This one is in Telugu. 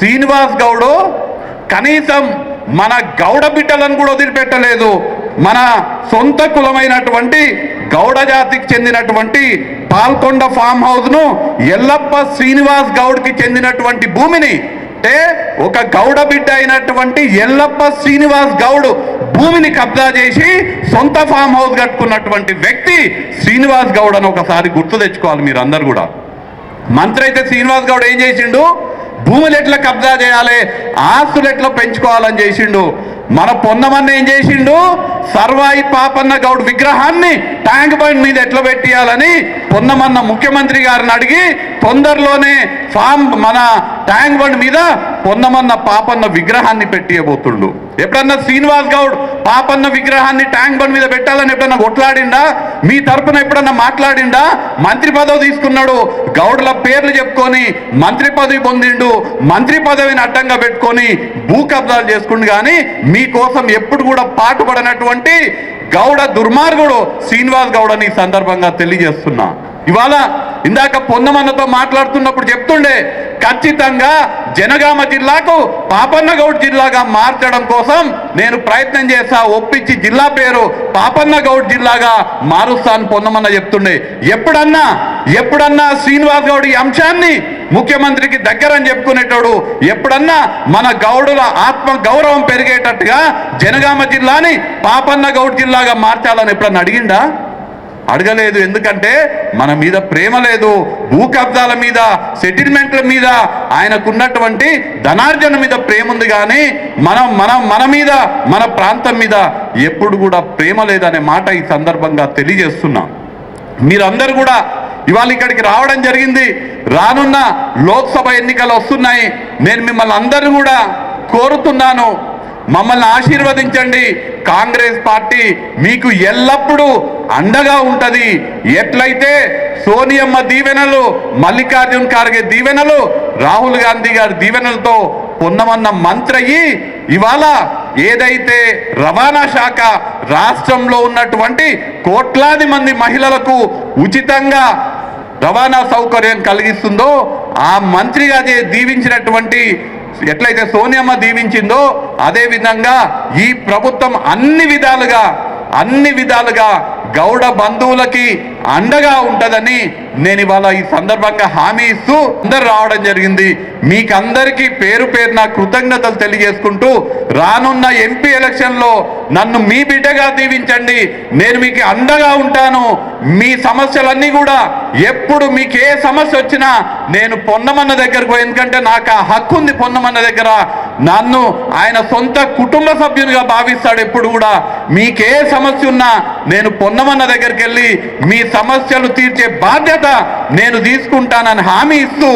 శ్రీనివాస్ గౌడు కనీసం మన గౌడ బిడ్డలను కూడా వదిలిపెట్టలేదు. మన సొంత కులమైనటువంటి గౌడ జాతికి చెందినటువంటి పాల్కొండ ఫామ్ హౌస్ను ఎల్లప్ప శ్రీనివాస్ గౌడ్కి చెందినటువంటి భూమిని అంటే ఒక గౌడ బిడ్డ అయినటువంటి ఎల్లప్ప శ్రీనివాస్ గౌడ్ భూమిని కబ్జా చేసి సొంత ఫామ్ హౌస్ కట్టుకున్నటువంటి వ్యక్తి శ్రీనివాస్ గౌడ్ అని ఒకసారి గుర్తు తెచ్చుకోవాలి మీరు అందరు కూడా. మంత్రి అయితే శ్రీనివాస్ గౌడ్ ఏం చేసిండు? భూములు ఎట్లా కబ్జా చేయాలి ఆస్తులు ఎట్లా పెంచుకోవాలని చేసిండు. మన పొందమన్న ఏం చేసిండు? సర్వాయి పాపన్న గౌడ్ విగ్రహాన్ని ట్యాంక్ బండ్ మీద ఎట్లా పెట్టియాలని పొందమన్న ముఖ్యమంత్రి గారిని అడిగి తొందరలోనే ఫామ్ మన ట్యాంక్ బండ్ మీద పొన్నమన్న పాపన్న విగ్రహాన్ని పెట్టియబోతుండు. ఎప్పుడన్నా శ్రీనివాస్ గౌడ్ పాపన్న విగ్రహాన్ని ట్యాంక్ బండ్ మీద పెట్టాలని ఎప్పుడన్నా కొట్లాడిండా? మీ తరపున ఎప్పుడన్నా మాట్లాడిండా? మంత్రి పదవి తీసుకున్నాడు. గౌడ్ల పేర్లు చెప్పుకొని మంత్రి పదవి పొందిండు. మంత్రి పదవిని అడ్డంగా పెట్టుకొని భూ కబ్జాలు చేసుకుండు కానీ మీకోసం ఎప్పుడు కూడా పాటుపడినటువంటి గౌడ దుర్మార్గుడు శ్రీనివాస్ గౌడ్ అని ఈ సందర్భంగా తెలియజేస్తున్నా. ఇవాళ ఇందాక పొన్నమన్నతో మాట్లాడుతున్నప్పుడు చెప్తుండే ఖచ్చితంగా జనగామ జిల్లాకు పాపన్నగౌడ్ జిల్లాగా మార్చడం కోసం నేను ప్రయత్నం చేస్తా ఒప్పించి జిల్లా పేరు పాపన్నగౌడ్ జిల్లాగా మారుస్తాను పొన్నమన్న చెప్తుండే. ఎప్పుడన్నా ఎప్పుడన్నా శ్రీనివాస్ గౌడ్ ఈ అంశాన్ని ముఖ్యమంత్రికి దగ్గర అని చెప్పుకునేటోడు ఎప్పుడన్నా మన గౌడుల ఆత్మ గౌరవం పెరిగేటట్టుగా జనగామ జిల్లాని పాపన్న గౌడ్ జిల్లాగా మార్చాలని ఎప్పుడన్నా అడిగిండా? అడగలేదు. ఎందుకంటే మన మీద ప్రేమ లేదు. భూ కబ్జాల మీద సెటిల్మెంట్ల మీద ఆయనకున్నటువంటి ధనార్జన మీద ప్రేమ ఉంది కానీ మనం మన మన మీద మన ప్రాంతం మీద ఎప్పుడు కూడా ప్రేమ లేదనే మాట ఈ సందర్భంగా తెలియజేస్తున్నా. మీరందరూ కూడా ఇవాళ ఇక్కడికి రావడం జరిగింది. రానున్న లోక్సభ ఎన్నికలు వస్తున్నాయి. నేను మిమ్మల్ని అందరూ కూడా కోరుతున్నాను. మమ్మల్ని ఆశీర్వదించండి. కాంగ్రెస్ పార్టీ మీకు ఎల్లప్పుడూ అండగా ఉంటది. ఎట్లయితే సోనియమ్మ దీవెనలు మల్లికార్జున్ ఖార్గే దీవెనలు రాహుల్ గాంధీ గారి దీవెనలతో పొన్నమన్న మంత్రయ్యి ఇవాళ ఏదైతే రవాణా శాఖ రాష్ట్రంలో ఉన్నటువంటి కోట్లాది మంది మహిళలకు ఉచితంగా రవాణా సౌకర్యం కలిగిస్తుందో ఆ మంత్రిగా దీవించినటువంటి ఎట్లయితే సోనియమ్మ దీవించిందో అదే విధంగా ఈ ప్రభుత్వం అన్ని విధాలుగా అన్ని విధాలుగా గౌడ బంధువులకి అండగా ఉంటుందని నేను ఇవాళ ఈ సందర్భంగా హామీ ఇస్తూ అందరు రావడం జరిగింది. మీకందరికీ పేరు పేరున కృతజ్ఞతలు తెలియజేసుకుంటూ రానున్న ఎంపీ ఎలక్షన్లో నన్ను మీ బిడ్డగా దీవించండి. నేను మీకు అండగా ఉంటాను. మీ సమస్యలన్నీ కూడా ఎప్పుడు మీకు ఏ సమస్య వచ్చినా నేను పొన్నమన్న దగ్గరకు ఎందుకంటే నాకు ఆ హక్కు ఉంది పొన్నమన్న దగ్గర. నన్ను ఆయన సొంత కుటుంబ సభ్యునిగా భావిస్తాడు ఎప్పుడు కూడా. మీకే సమస్య ఉన్నా నేను పొన్నమన్న దగ్గరికి వెళ్ళి మీ సమస్యలు తీర్చే బాధ్యత నేను తీసుకుంటానని హామీ ఇస్తూ